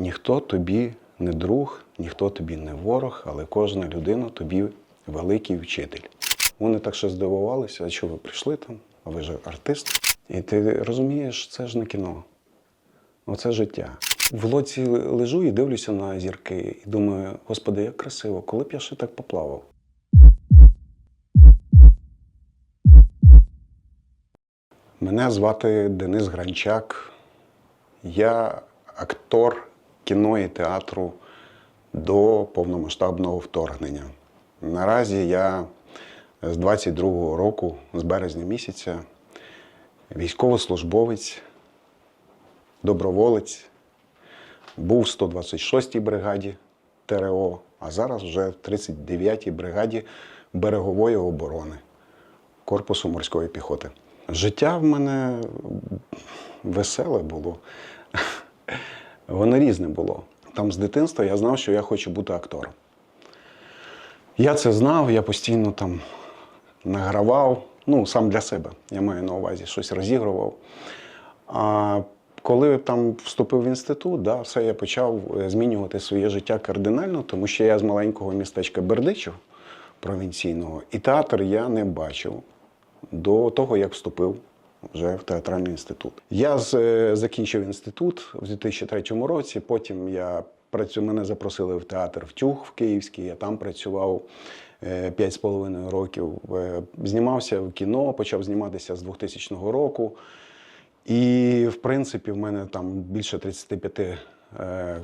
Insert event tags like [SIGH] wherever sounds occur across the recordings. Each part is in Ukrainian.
Ніхто тобі не друг, ніхто тобі не ворог, але кожна людина тобі великий вчитель. Вони так ще здивувалися, а що ви прийшли там, а ви ж артист. І ти розумієш, це ж не кіно. Оце життя. В лоці лежу і дивлюся на зірки, і думаю, господи, як красиво, коли б я ще так поплавав. Мене звати Денис Гранчак. Я актор кіно і театру до повномасштабного вторгнення. Наразі я з 22-го року, з березня місяця, військовослужбовець, доброволець, був в 126-й бригаді ТРО, а зараз вже в 39-й бригаді берегової оборони Корпусу морської піхоти. Життя в мене веселе було. Воно різне було. Там з дитинства я знав, що я хочу бути актором. Я це знав, я постійно там награвав, ну, сам для себе, я маю на увазі, щось розігрував. А коли там вступив в інститут, да, все я почав е, змінювати своє життя кардинально, тому що я з маленького містечка Бердичів провінційного, і театр я не бачив до того, як вступив вже в театральний інститут. Я з, е, закінчив інститут в 2003 році. Потім я працю, мене запросили в театр «Втюг» в Київський. Я там працював е, п'ять з половиною років. Е, Знімався в кіно, почав зніматися з 2000 року. І, в принципі, в мене там більше 35 е,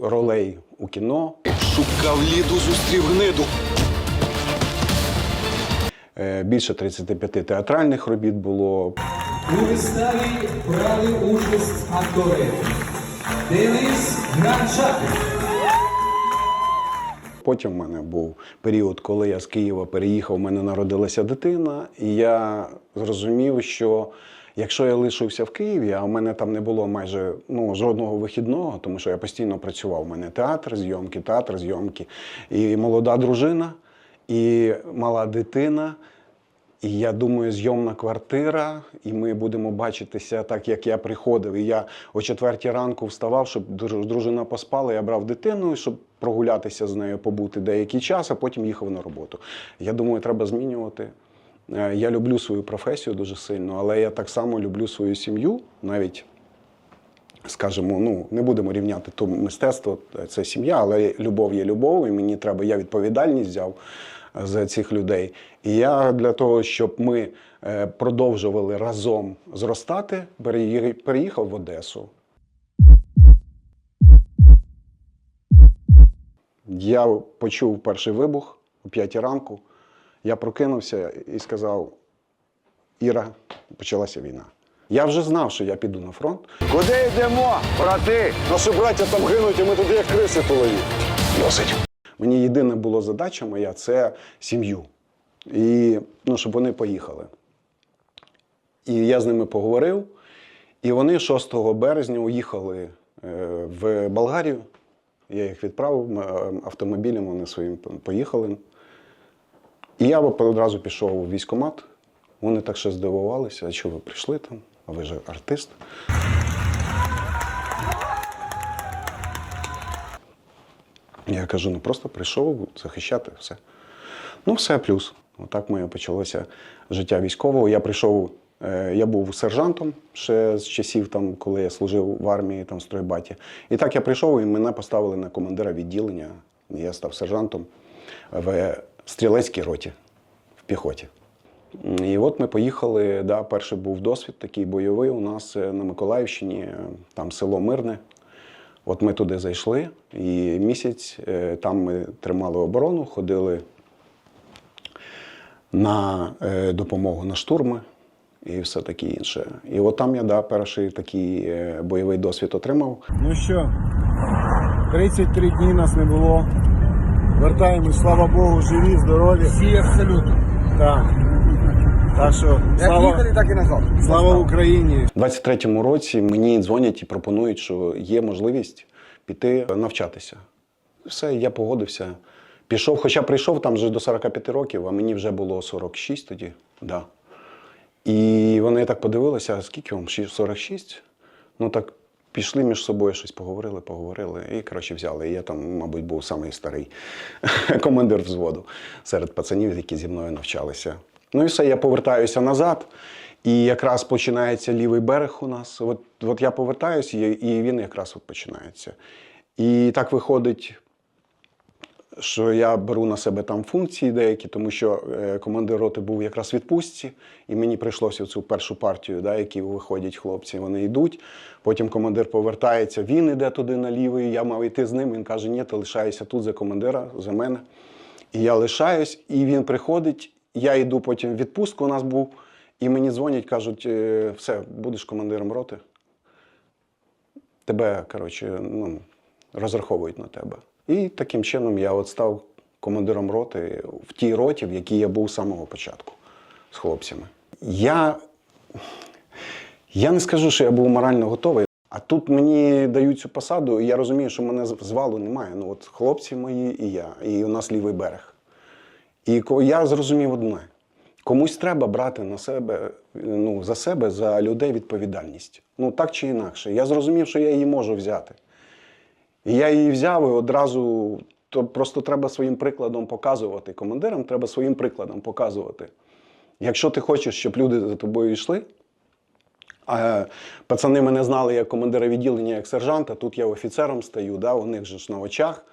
ролей у кіно. Шукав ліду, зустрів гниду. Е, Більше 35 театральних робіт було. У виставі брали участь актори Денис Гранчак, Потім в мене був період, коли я з Києва переїхав, у мене народилася дитина, і я зрозумів, що якщо я лишився в Києві, а в мене там не було майже ну, жодного вихідного, тому що я постійно працював. У мене театр, зйомки, театр, зйомки, і молода дружина, і мала дитина. І я думаю, зйомна квартира, і ми будемо бачитися так, як я приходив. І я о четвертій ранку вставав, щоб друж- дружина поспала. Я брав дитину, щоб прогулятися з нею, побути деякий час, а потім їхав на роботу. Я думаю, треба змінювати. Е, Я люблю свою професію дуже сильно, але я так само люблю свою сім'ю, навіть скажімо, ну не будемо рівняти то мистецтво, це сім'я, але любов є любов, і мені треба, я відповідальність взяв за цих людей. І я для того, щоб ми е, продовжували разом зростати, переїхав в Одесу. Я почув перший вибух о 5 ранку. Я прокинувся і сказав: Іра, почалася війна. Я вже знав, що я піду на фронт. Куди йдемо, брати? Наші браття там гинуть, і ми туди як криси полові. Досить. Мені єдина була задача моя це сім'ю. І ну, щоб вони поїхали. І я з ними поговорив. І вони 6 березня уїхали е, в Болгарію. Я їх відправив автомобілем, вони своїм поїхали. І я одразу пішов у військкомат. Вони так ще здивувалися, а що ви прийшли там? А ви ж артист. Я кажу, ну просто прийшов захищати все. Ну, все плюс. Отак моє почалося життя військового. Я прийшов, е, я був сержантом ще з часів, там, коли я служив в армії, там, в стройбаті. І так я прийшов, і мене поставили на командира відділення. Я став сержантом в стрілецькій роті в піхоті. І от ми поїхали. Да, перший був досвід такий бойовий у нас е, на Миколаївщині, е, там село Мирне. От ми туди зайшли, і місяць е, там ми тримали оборону, ходили на е, допомогу на штурми і все таке інше. І от там я да, перший такий е, бойовий досвід отримав. Ну що, 33 дні нас не було. Вертаємось, слава Богу, живі, здорові. всі абсолютно. Так. Так що слава, так і назад. слава Україні. У 23-му році мені дзвонять і пропонують, що є можливість піти навчатися. Все, я погодився. Пішов, хоча прийшов там вже до 45 років, а мені вже було 46 тоді. Да. І вони так подивилися, а скільки вам? 46? Ну так пішли між собою щось поговорили, поговорили і коротше взяли. І я там, мабуть, був самий старий [LAUGHS] командир взводу серед пацанів, які зі мною навчалися. Ну і все, я повертаюся назад. І якраз починається лівий берег у нас. От, от я повертаюся, і він якраз от починається. І так виходить, що я беру на себе там функції деякі, тому що е, командир роти був якраз в відпустці, і мені прийшлося в цю першу партію, да, які виходять хлопці, вони йдуть. Потім командир повертається, він іде туди на лівий, я мав йти з ним. Він каже: Ні, ти лишаєшся тут за командира, за мене. І я лишаюсь, і він приходить. Я йду потім в відпустку, у нас був, і мені дзвонять, кажуть, «Е, все, будеш командиром роти. Тебе, коротше, ну, розраховують на тебе. І таким чином я от став командиром роти в тій роті, в якій я був з самого початку з хлопцями. Я, я не скажу, що я був морально готовий, а тут мені дають цю посаду, і я розумію, що мене звалу немає. Ну, от хлопці мої і я, і у нас лівий берег. І я зрозумів одне: комусь треба брати на себе, ну, за себе, за людей відповідальність. Ну так чи інакше. Я зрозумів, що я її можу взяти. І я її взяв і одразу. То просто треба своїм прикладом показувати. Командирам треба своїм прикладом показувати. Якщо ти хочеш, щоб люди за тобою йшли, а пацани мене знали як командира відділення, як сержанта, тут я офіцером стаю, да, у них же ж на очах.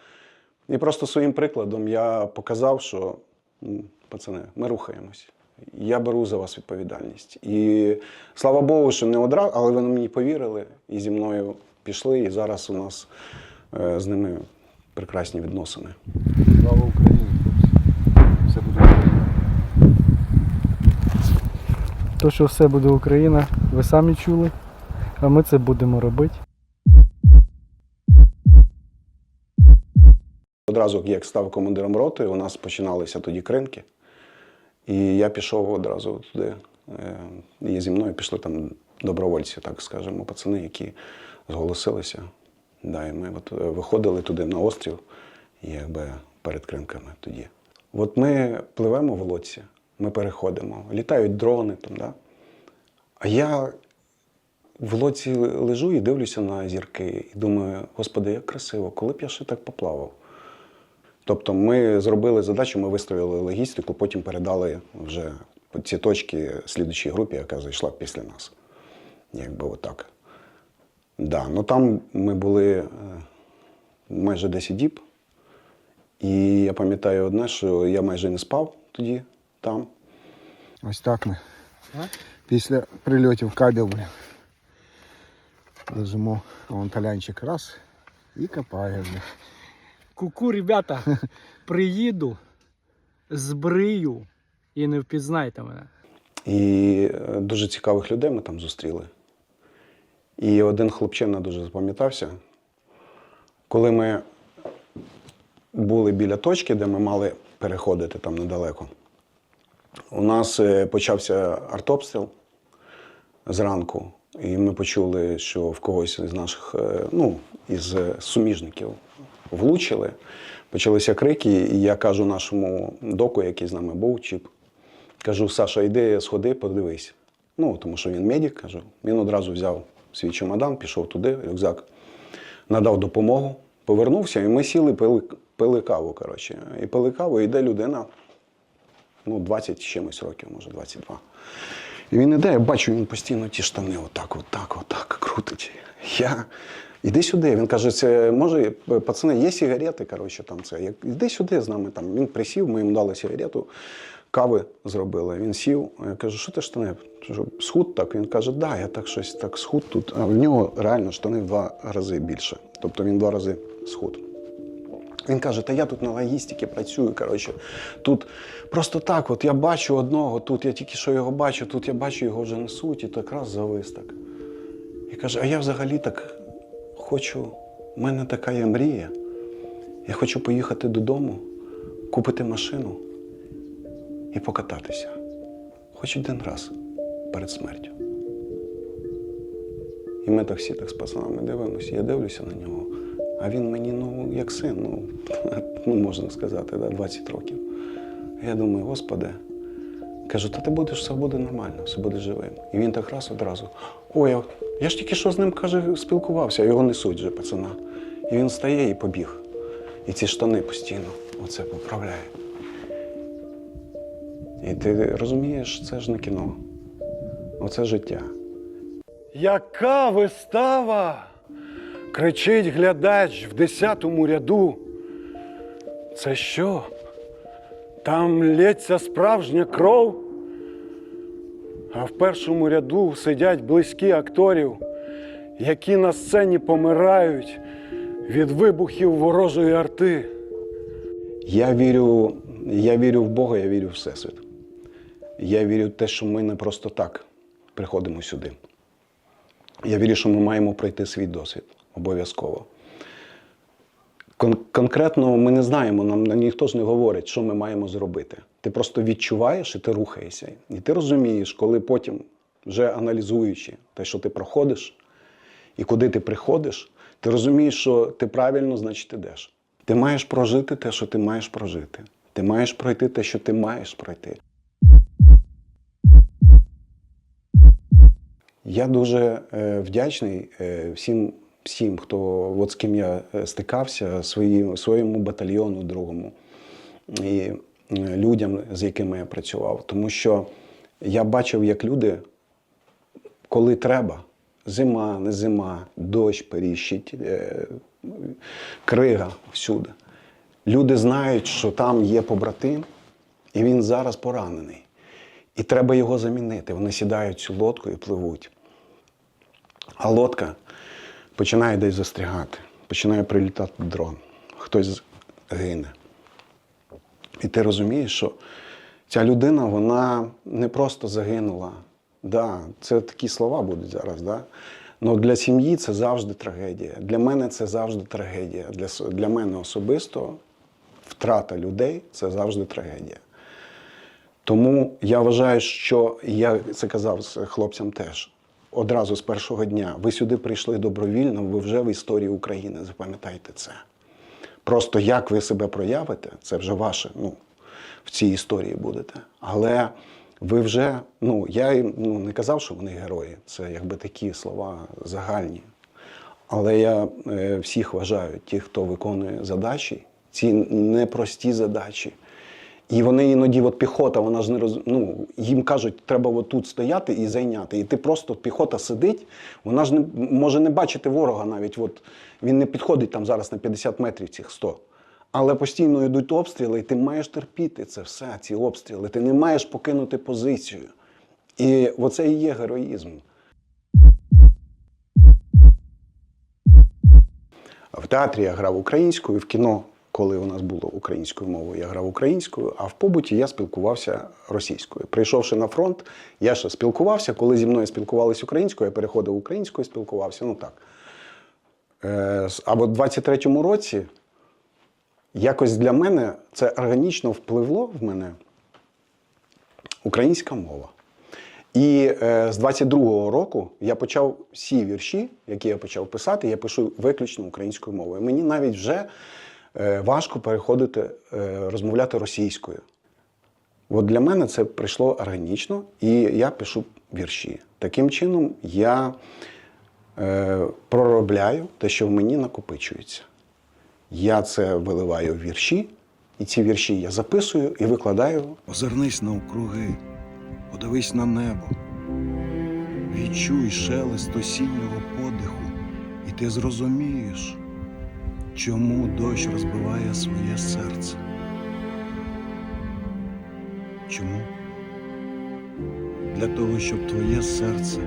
І просто своїм прикладом я показав, що пацани, ми рухаємось. Я беру за вас відповідальність. І слава Богу, що не одразу, але вони мені повірили і зі мною пішли. І зараз у нас е, з ними прекрасні відносини. Слава Україні. Все буде Україна. То, що все буде Україна, ви самі чули, а ми це будемо робити. Одразу, як став командиром роти, у нас починалися тоді кринки. І я пішов одразу туди. Е, І зі мною пішли там добровольці, так скажемо, пацани, які зголосилися. Да, і ми от е, виходили туди на острів, якби перед кринками тоді. От ми пливемо в лодці, ми переходимо, літають дрони там, да? А я в лодці лежу і дивлюся на зірки і думаю, господи, як красиво, коли б я ще так поплавав. Тобто ми зробили задачу, ми вистроїли логістику, потім передали вже ці точки слідчій групі, яка зайшла після нас. Якби отак. Да, ну там ми були е, майже 10 діб. І я пам'ятаю одне, що я майже не спав тоді там. Ось так ми. Після прильотів кабів, блін. Лежимо, вон талянчик раз і копає. Блін. Ку-ку, ребята, [LAUGHS] приїду, збрию і не впізнайте мене. І е, дуже цікавих людей ми там зустріли. І один хлопчина дуже запам'ятався. Коли ми були біля точки, де ми мали переходити там недалеко, у нас е, почався артобстріл зранку, і ми почули, що в когось із наших, е, ну, із суміжників влучили. Почалися крики, і я кажу нашому доку, який з нами був, чіп, Кажу, Саша, йди, сходи, подивись. Ну, тому що він медик, кажу. Він одразу взяв свій чемодан, пішов туди, рюкзак, надав допомогу, повернувся, і ми сіли, пили, пили каву. Коротше. І пили каву, і йде людина, ну, 20 чимось років, може, 22. І він іде, я бачу, він постійно ті штани отак, отак, отак крутить. Я. Іди сюди. Він каже, це може, пацани, є сигарети, коротше, там це. Іди сюди з нами. Там. Він присів, ми йому дали сигарету, кави зробили. Він сів. Я кажу, що ти штани? Схуд так. Він каже, да, я так щось так схуд тут. А в нього реально штани в два рази більше. Тобто він два рази схуд. Він каже, та я тут на логістиці працюю. Коротше, тут просто так, от я бачу одного, тут я тільки що його бачу, тут я бачу, його вже несуть, і так раз завис так. І каже, а я взагалі так хочу, в мене така є мрія. Я хочу поїхати додому, купити машину і покататися. Хоч один раз перед смертю. І ми так всі так з пацанами дивимося. Я дивлюся на нього, а він мені, ну, як син, ну, [LAUGHS] ну можна сказати, да, 20 років. Я думаю, Господи, кажу, та ти будеш, все буде нормально, все буде живим. І він так раз одразу. Ой, Я ж тільки що з ним каже, спілкувався, його несуть вже пацана. І він стає і побіг. І ці штани постійно оце поправляє. І ти розумієш, це ж не кіно. Оце життя. Яка вистава? кричить глядач в десятому ряду. Це що? Там лється справжня кров? А в першому ряду сидять близькі акторів, які на сцені помирають від вибухів ворожої арти. Я вірю, я вірю в Бога, я вірю в Всесвіт. Я вірю в те, що ми не просто так приходимо сюди. Я вірю, що ми маємо пройти свій досвід обов'язково. Кон- конкретно ми не знаємо, нам ніхто ж не говорить, що ми маємо зробити. Ти просто відчуваєш і ти рухаєшся. І ти розумієш, коли потім, вже аналізуючи те, що ти проходиш, і куди ти приходиш, ти розумієш, що ти правильно, значить, ідеш. Ти маєш прожити те, що ти маєш прожити. Ти маєш пройти те, що ти маєш пройти. Я дуже е, вдячний е, всім, всім, хто от з ким я е, стикався, своїм, своєму батальйону другому і е, людям, з якими я працював. Тому що я бачив, як люди коли треба. Зима, не зима, дощ періщить, е, крига всюди. Люди знають, що там є побратим, і він зараз поранений. І треба його замінити. Вони сідають цю лодку і пливуть. А лодка починає десь застрягати, починає прилітати дрон, хтось гине. І ти розумієш, що ця людина, вона не просто загинула. Да, це такі слова будуть зараз, да? але для сім'ї це завжди трагедія. Для мене це завжди трагедія. Для, для мене особисто втрата людей це завжди трагедія. Тому я вважаю, що я це казав хлопцям теж. Одразу з першого дня. Ви сюди прийшли добровільно, ви вже в історії України. Запам'ятайте це. Просто як ви себе проявите, це вже ваше, ну, в цій історії будете. Але ви вже, ну, я їм, ну, не казав, що вони герої. Це якби такі слова загальні. Але я е, всіх вважаю, ті, хто виконує задачі, ці непрості задачі. І вони іноді, от піхота, вона ж не роз... ну, їм кажуть, треба тут стояти і зайняти. І ти просто піхота сидить, вона ж не може не бачити ворога навіть. От, він не підходить там зараз на 50 метрів цих 100. Але постійно йдуть обстріли, і ти маєш терпіти це все, ці обстріли. Ти не маєш покинути позицію. І оце і є героїзм. В театрі я грав українською, в кіно, коли у нас було українською мовою, я грав українською, а в побуті я спілкувався російською. Прийшовши на фронт, я ще спілкувався. Коли зі мною спілкувалися українською, я переходив українською, спілкувався. Ну так. Е, з- А в 23-му році якось для мене це органічно впливло в мене українська мова. І е, з 22-го року я почав всі вірші, які я почав писати, я пишу виключно українською мовою. Мені навіть вже важко переходити, е, розмовляти російською. От для мене це прийшло органічно, і я пишу вірші. Таким чином я е, проробляю те, що в мені накопичується. Я це виливаю в вірші, і ці вірші я записую і викладаю Озирнись навкруги, подивись на небо, відчуй шелест осіннього подиху, і ти зрозумієш, чому дощ розбиває своє серце. Чому? Для того, щоб твоє серце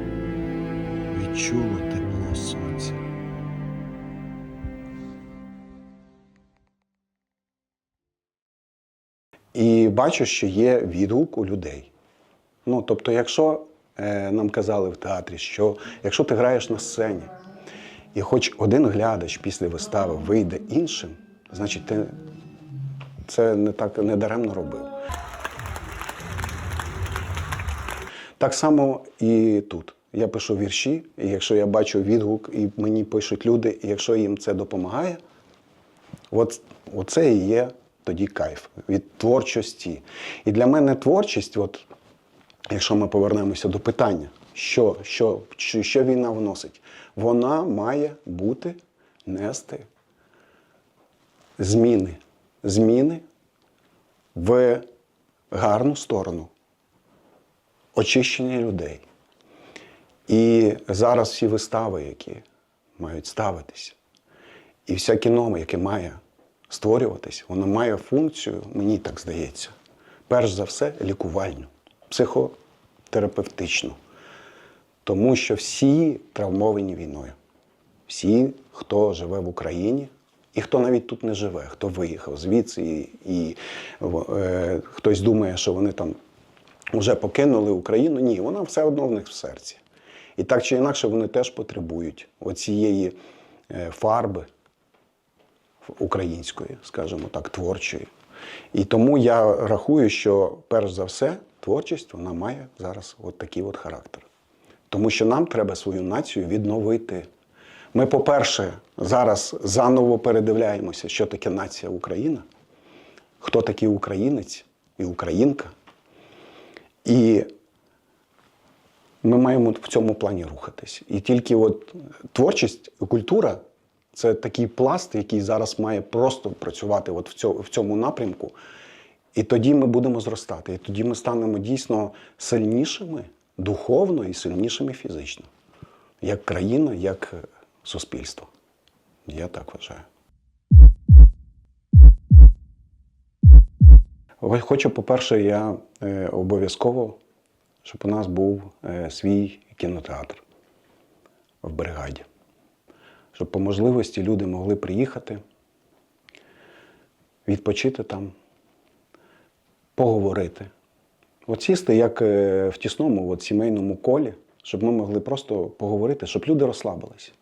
відчуло тепло сонця. І бачу, що є відгук у людей. Ну, тобто, якщо е, нам казали в театрі, що якщо ти граєш на сцені, і хоч один глядач після вистави вийде іншим, значить ти це не так не даремно робив. Так само і тут. Я пишу вірші, і якщо я бачу відгук, і мені пишуть люди, і якщо їм це допомагає, От, оце і є тоді кайф від творчості. І для мене творчість, от, якщо ми повернемося до питання, Що, що, що, війна вносить? Вона має бути нести зміни. Зміни в гарну сторону. Очищення людей. І зараз всі вистави, які мають ставитися, і вся кіно, яке має створюватись, воно має функцію, мені так здається, перш за все, лікувальну, психотерапевтичну. Тому що всі травмовані війною. Всі, хто живе в Україні, і хто навіть тут не живе, хто виїхав звідси, і, і е, хтось думає, що вони там вже покинули Україну. Ні, вона все одно в них в серці. І так чи інакше вони теж потребують оцієї е, фарби української, скажімо так, творчої. І тому я рахую, що перш за все творчість вона має зараз от такий от характер. Тому що нам треба свою націю відновити. Ми, по-перше, зараз заново передивляємося, що таке нація Україна, хто такий українець і українка. І ми маємо в цьому плані рухатись. І тільки от творчість, культура це такий пласт, який зараз має просто працювати от в цьому, напрямку. І тоді ми будемо зростати. І тоді ми станемо дійсно сильнішими духовно і сильнішими фізично, як країна, як суспільство. Я так вважаю. Хочу, по-перше, я е, обов'язково, щоб у нас був е, свій кінотеатр в бригаді. Щоб по можливості люди могли приїхати, відпочити там, поговорити. От сісти як е, в тісному от, сімейному колі, щоб ми могли просто поговорити, щоб люди розслабилися.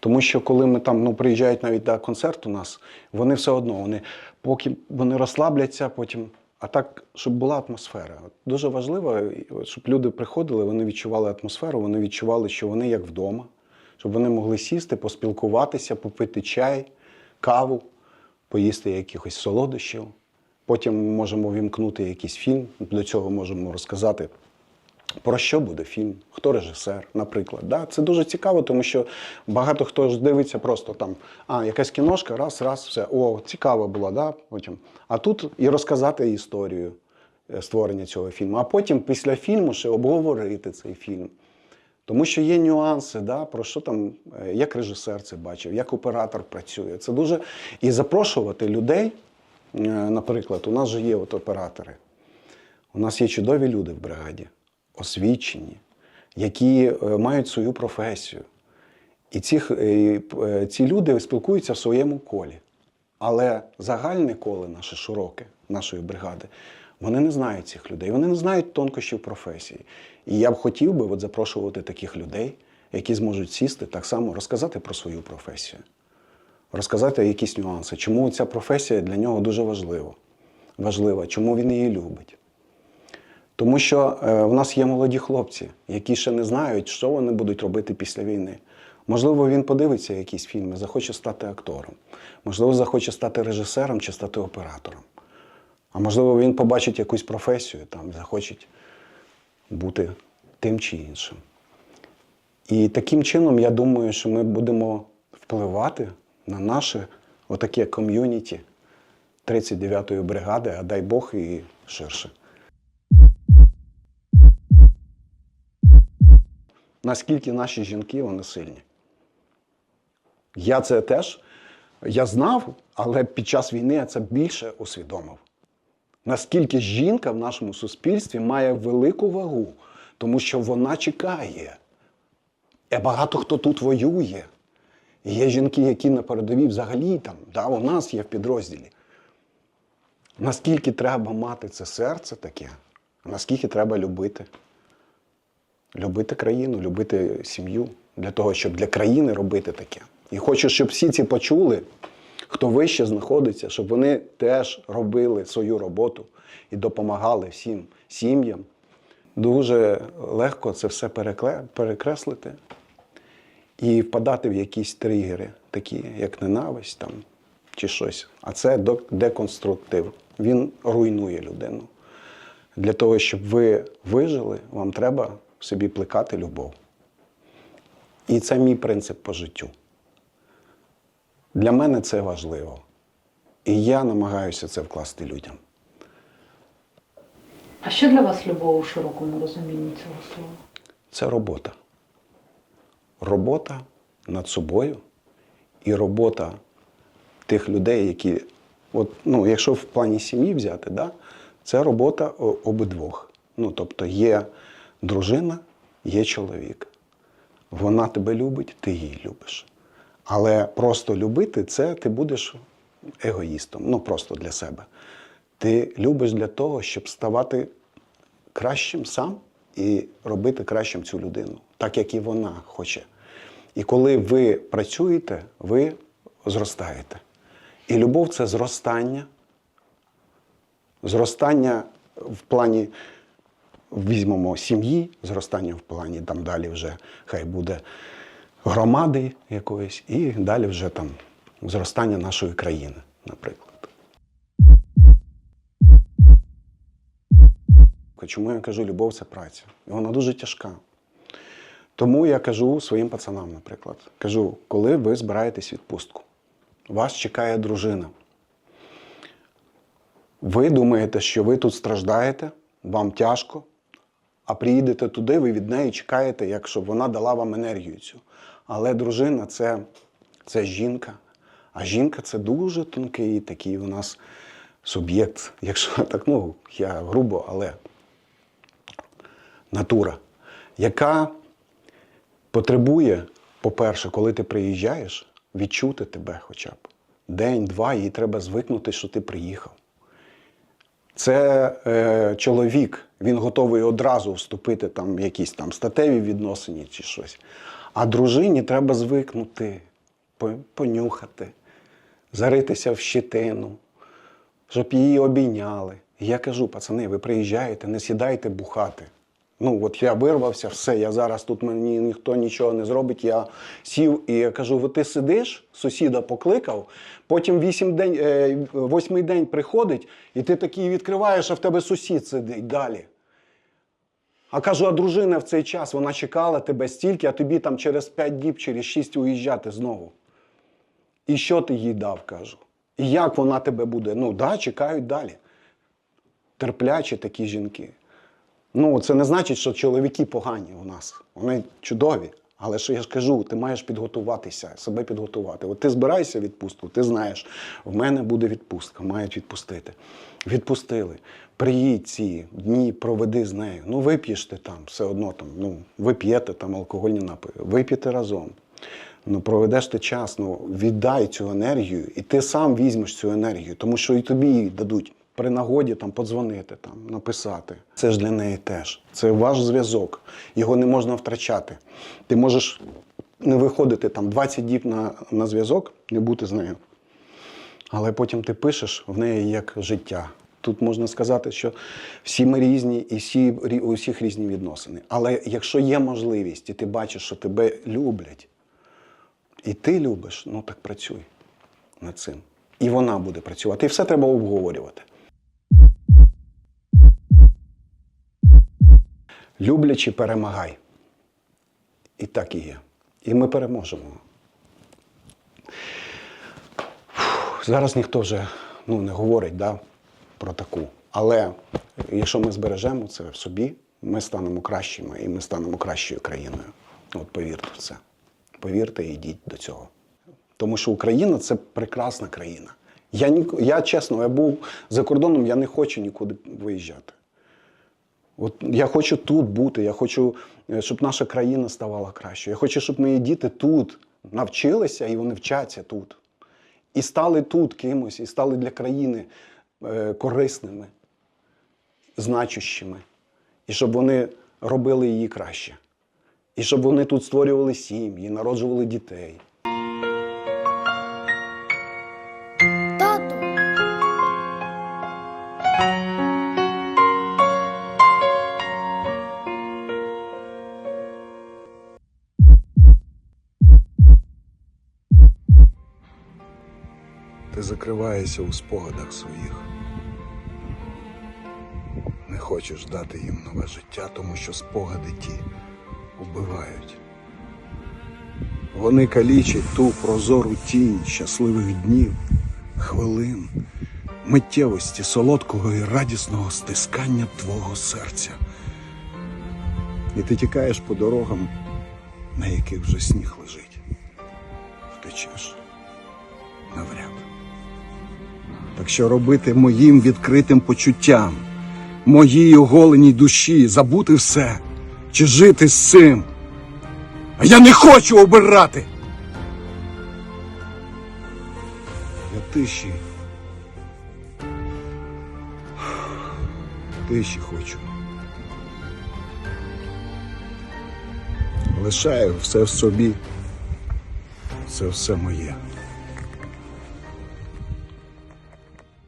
Тому що коли ми там ну, приїжджають навіть на концерт у нас, вони все одно, вони, поки вони розслабляться, потім. А так, щоб була атмосфера. Дуже важливо, щоб люди приходили, вони відчували атмосферу, вони відчували, що вони як вдома, щоб вони могли сісти, поспілкуватися, попити чай, каву, поїсти якихось солодощів. Потім можемо вімкнути якийсь фільм, до цього можемо розказати. Про що буде фільм? Хто режисер, наприклад. Да? Це дуже цікаво, тому що багато хто ж дивиться просто там, а, якась кіношка, раз, раз, все. О, цікаво було, да? потім. А тут і розказати історію е, створення цього фільму. А потім після фільму ще обговорити цей фільм. Тому що є нюанси, да, про що там, е, як режисер це бачив, як оператор працює. Це дуже. І запрошувати людей, наприклад, у нас же є от оператори. У нас є чудові люди в бригаді, освічені, які е, мають свою професію. І ці, е, е, ці люди спілкуються в своєму колі. Але загальне коле наше широке, нашої бригади, вони не знають цих людей, вони не знають тонкощів професії. І я б хотів би от запрошувати таких людей, які зможуть сісти так само розказати про свою професію, розказати якісь нюанси, чому ця професія для нього дуже важлива, важлива, чому він її любить. Тому що е, в нас є молоді хлопці, які ще не знають, що вони будуть робити після війни. Можливо, він подивиться якісь фільми, захоче стати актором, можливо, захоче стати режисером чи стати оператором. А можливо, він побачить якусь професію, там, захоче бути тим чи іншим. І таким чином, я думаю, що ми будемо впливати на наше отаке ком'юніті 39-ї бригади, а дай Бог і ширше. Наскільки наші жінки вони сильні. Я це теж я знав, але під час війни я це більше усвідомив. Наскільки жінка в нашому суспільстві має велику вагу, тому що вона чекає. І багато хто тут воює. Є жінки, які на передовій взагалі там, да, у нас є в підрозділі. Наскільки треба мати це серце таке, наскільки треба любити. Любити країну, любити сім'ю для того, щоб для країни робити таке. І хочу, щоб всі ці почули, хто вище знаходиться, щоб вони теж робили свою роботу і допомагали всім сім'ям. Дуже легко це все перекреслити і впадати в якісь тригери, такі як ненависть там, чи щось. А це деконструктив. Він руйнує людину. Для того, щоб ви вижили, вам треба в собі плекати любов. І це мій принцип по життю. Для мене це важливо. І я намагаюся це вкласти людям. А що для вас любов у широкому розумінні цього слова? Це робота. Робота над собою і робота тих людей, які, от, ну, якщо в плані сім'ї взяти, да, це робота обидвох. Ну, тобто є дружина, є чоловік. Вона тебе любить, ти її любиш. Але просто любити це ти будеш егоїстом, ну просто для себе. Ти любиш для того, щоб ставати кращим сам і робити кращим цю людину, так як і вона хоче. І коли ви працюєте, ви зростаєте. І любов це зростання. Зростання в плані, візьмемо сім'ї, зростання в плані там далі вже хай буде громади якоїсь, і далі вже там зростання нашої країни, наприклад. Чому я кажу, любов це праця? І вона дуже тяжка. Тому я кажу своїм пацанам, наприклад, кажу, коли ви збираєтесь відпустку, вас чекає дружина. Ви думаєте, що ви тут страждаєте, вам тяжко, а приїдете туди, ви від неї чекаєте, як щоб вона дала вам енергію цю. Але дружина це, це жінка. А жінка це дуже тонкий такий у нас суб'єкт, якщо [LAUGHS] так, ну, я грубо, але натура, яка потребує, по-перше, коли ти приїжджаєш, відчути тебе хоча б. День-два, їй треба звикнути, що ти приїхав. Це е, чоловік, він готовий одразу вступити там в якісь там статеві відносини чи щось. А дружині треба звикнути, понюхати, заритися в щитину, щоб її обійняли. Я кажу, пацани, ви приїжджаєте, не сідайте бухати. Ну, от я вирвався, все, я зараз тут мені ніхто нічого не зробить. Я сів і я кажу: от ти сидиш, сусіда покликав, потім вісім день, е, восьмий день приходить, і ти такий відкриваєш, а в тебе сусід сидить далі. А кажу, а дружина в цей час вона чекала тебе стільки, а тобі там через 5 діб, через 6 уїжджати знову. І що ти їй дав, кажу? І як вона тебе буде? Ну, да, чекають далі. Терплячі такі жінки. Ну, це не значить, що чоловіки погані у нас. Вони чудові. Але що я ж кажу, ти маєш підготуватися, себе підготувати. От ти збираєшся в відпустку, ти знаєш, в мене буде відпустка, мають відпустити. Відпустили. Приїдь ці дні, проведи з нею. Ну, вип'єш ти там, все одно там, ну, ви п'єте там алкогольні напої, вип'єте разом. Ну, проведеш ти час, ну віддай цю енергію, і ти сам візьмеш цю енергію, тому що і тобі її дадуть при нагоді там подзвонити, там, написати. Це ж для неї теж. Це ваш зв'язок. Його не можна втрачати. Ти можеш не виходити там 20 діб на, на зв'язок, не бути з нею. Але потім ти пишеш в неї як життя. Тут можна сказати, що всі ми різні і всі, у всіх різні відносини. Але якщо є можливість, і ти бачиш, що тебе люблять, і ти любиш, ну так працюй над цим. І вона буде працювати. І все треба обговорювати. Люблячи, перемагай. І так і є. І ми переможемо. Зараз ніхто вже ну, не говорить да, про таку. Але якщо ми збережемо це в собі, ми станемо кращими і ми станемо кращою країною. От повірте в це. Повірте і йдіть до цього. Тому що Україна це прекрасна країна. Я, я чесно, я був за кордоном, я не хочу нікуди виїжджати. От я хочу тут бути, я хочу, е, щоб наша країна ставала кращою. Я хочу, щоб мої діти тут навчилися і вони вчаться тут. І стали тут кимось, і стали для країни е, корисними, значущими. І щоб вони робили її краще. І щоб вони тут створювали сім'ї, народжували дітей. Закриваєшся у спогадах своїх. Не хочеш дати їм нове життя, тому що спогади ті убивають. Вони калічать ту прозору тінь щасливих днів, хвилин, миттєвості солодкого і радісного стискання твого серця. І ти тікаєш по дорогам, на яких вже сніг лежить. Втечеш навряд. Так що робити моїм відкритим почуттям, моїй оголеній душі, забути все чи жити з цим. А я не хочу обирати. Я тиші. Тиші хочу. Лишаю все в собі. Це все моє.